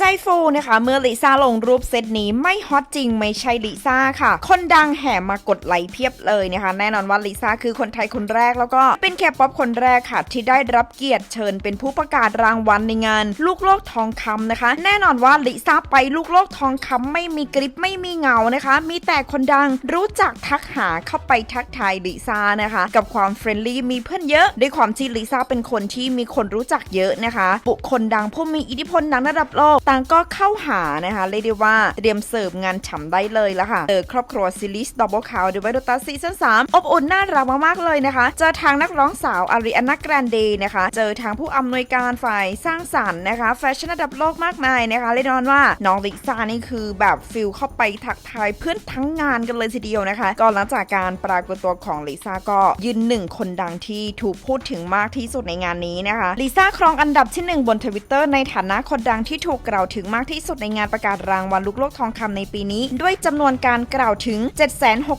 ใจฟูนะคะ เมื่อลิซ่าลงรูปเซตนี้ไม่ฮอตจริงไม่ใช่ลิซ่าค่ะ คนดังแห่มากดไลค์เพียบเลยนะคะ แน่นอนว่าลิซ่าคือคนไทยคนแรกแล้วก็เป็นแคป๊อปคนแรกค่ะ ที่ได้รับเกียรติเชิญเป็นผู้ประกาศรางวัลในงาน ลูกโลกทองคำนะคะ แน่นอนว่าลิซ่าไปลูกโลกทองคำไม่มีกริปไม่มีเงานะคะ มีแต่คนดังรู้จักทักหาเข้าไปทักทายลิซ่านะคะ กับความเฟรนลี่มีเพื่อนเยอะ ด้วยความที่ลิซ่าเป็นคนที่มีคนรู้จักเยอะนะคะ บุคคลดังผู้มีอิทธิพลดังระดับโลกต่างก็เข้าหานะคะเรียกได้ว่าเตรียมเสิร์ฟงานฉ่ำได้เลยละค่ะเจอครอบครัวซิลิสดับเบิลคาวดูไวดูตาซีซั่น3อบอุ่นน่ารักมากๆเลยนะคะ เจอทางนักร้องสาวอาริอานาแกรนเดนะคะ เจอทางผู้อำนวยการฝ่ายสร้างสรรค์นะคะแฟชั่นระดับโลกมากมายนะคะเรียกได้ว่าน้องลิซ่านี่คือแบบฟิลเข้าไปทักทายเพื่อนทั้งงานกันเลยทีเดียวนะคะก่อนหลังจากการปรากฏตัวของลิซ่าก็ยืนหนึ่งคนดังที่ถูกพูดถึงมากที่สุดในงานนี้นะคะลิซ่าครองอันดับที่หนึ่งบนทวิตเตอร์ในฐานะคนดังที่ถูกกล่าวถึงมากที่สุดในงานประกาศรางวัลลูกโลกทองคำในปีนี้ ด้วยจำนวนการกล่าวถึง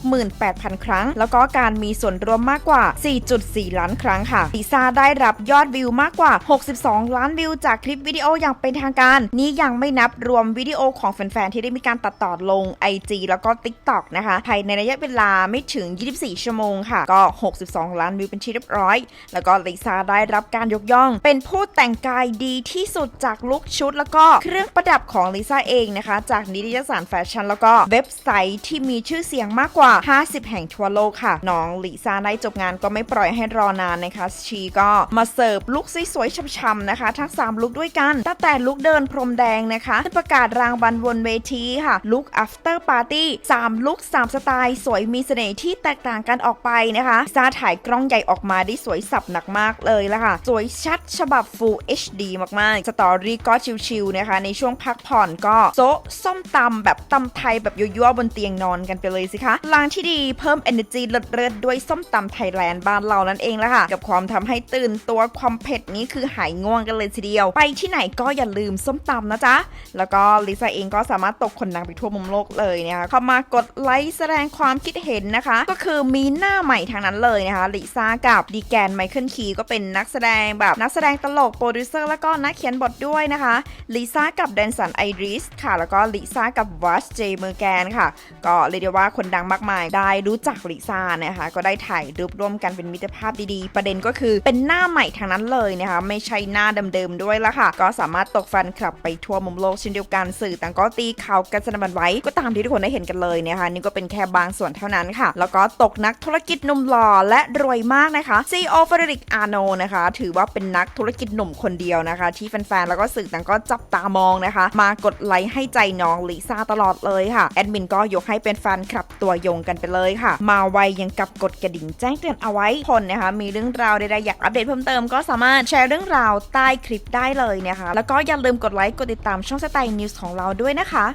768,000 ครั้ง แล้วก็การมีส่วนร่วมมากกว่า 4.4 ล้านครั้งค่ะลิซ่าได้รับยอดวิวมากกว่า 62 ล้านวิวจากคลิปวิดีโออย่างเป็นทางการ นี้ยังไม่นับรวมวิดีโอของแฟนๆ ที่ได้มีการตัดต่อลง IG แล้วก็ TikTok นะคะ ภายในระยะเวลาไม่ถึง 24 ชั่วโมงค่ะ ก็ 62 ล้านวิวเป็นที่เรียบร้อย แล้วก็ลิซ่าได้รับการยกย่อง เป็นผู้แต่งกายดีที่สุดจากลุคชุดแล้วก็เครื่องประดับของลิซ่าเองนะคะ จากนิตยสารแฟชั่นแล้วก็เว็บไซต์ที่มีชื่อเสียงมากกว่า 50 แห่งทั่วโลกค่ะ น้องลิซ่าได้จบงานก็ไม่ปล่อยให้รอนานนะคะ ชีก็มาเสิร์ฟลุคสวยๆช่ำๆนะคะ ทั้ง 3 ลุคด้วยกัน ตั้งแต่ลุคเดินพรมแดงนะคะประกาศรางวัลบนเวทีค่ะลุค after party 3ลุค3สไตล์สวยมีเสน่ห์ที่แตกต่างกันออกไปนะคะลิซ่าถ่ายกล้องใหญ่ออกมาได้สวยสับหนักมากเลยละค่ะ สวยชัดฉบับ Full HD มากๆ สตอรี่ก็ชิลๆนะคะในช่วงพักผ่อนก็โซะส้มตำแบบตำไทยแบบยั่วๆบนเตียงนอนกันไปเลยสิคะลางที่ดีเพิ่ม energy เลิศๆด้วยส้มตำไทยแลนด์บ้านเรานั่นเองละค่ะ กับความทำให้ตื่นตัวความเผ็ดนี้คือหายง่วงกันเลยทีเดียว ไปที่ไหนก็อย่าลืมส้มตำนะจ๊ะ แล้วก็ลิซ่าเองก็สามารถตกคนดังไปทั่วมุมโลกเลยนะคะเข้ามากดไลค์แสดงความคิดเห็นนะคะ ก็คือมีหน้าใหม่ทางนั้นเลยนะคะลิซ่ากับดีแกนไมเคิลคีก็เป็นนักแสดงแบบนักแสดงตลกโปรดิวเซอร์แล้วก็นักเขียนบทด้วยนะคะลิซ่ากับแดนสันไอริสค่ะ แล้วก็ลิซ่ากับวัชเจเมอร์แกนค่ะ ก็เรียกได้ว่าคนดังมากมาย ได้รู้จักลิซ่านะคะ ก็ได้ถ่ายรูปร่วมกันเป็นมิตรภาพดีๆ ประเด็นก็คือเป็นหน้าใหม่ทางนั้นเลยนะคะ ไม่ใช่หน้าเดิมๆด้วยละค่ะ ก็สามารถตกแฟนคลับไปทั่วมุมโลกเช่นเดียวกันสื่อต่างก็ตีข่าวกันสนันบันไว้ก็ตามที่ทุกคนได้เห็นกันเลยนะคะนี่ก็เป็นแค่บางส่วนเท่านั้นค่ะ แล้วก็ตกนักธุรกิจหนุ่มหล่อและรวยมากนะคะ CEO เฟเดริกอาโนนะคะ ถือว่าเป็นนักธุรกิจหนุ่มคนเดียวนะคะ ที่แฟนๆแล้วก็สื่อต่างก็จับตามองนะคะ มากดไลค์ให้ใจน้องลิซ่าตลอดเลยค่ะ แอดมินก็ยกให้เป็นแฟนคลับตัวยงกันไปเลยค่ะ มาไวยังกับกดกระดิ่งแจ้งเตือนเอาไว้คนนะคะ มีเรื่องราวใดๆอยากอัปเดตเพิ่มเติมก็สามารถแชร์เรื่องราวใต้คลิปได้เลยนะคะ แล้วก็อย่าลืมกดไลค์กดติดตามช่องสไตล์นิวส์ของเราด้วยนะคะ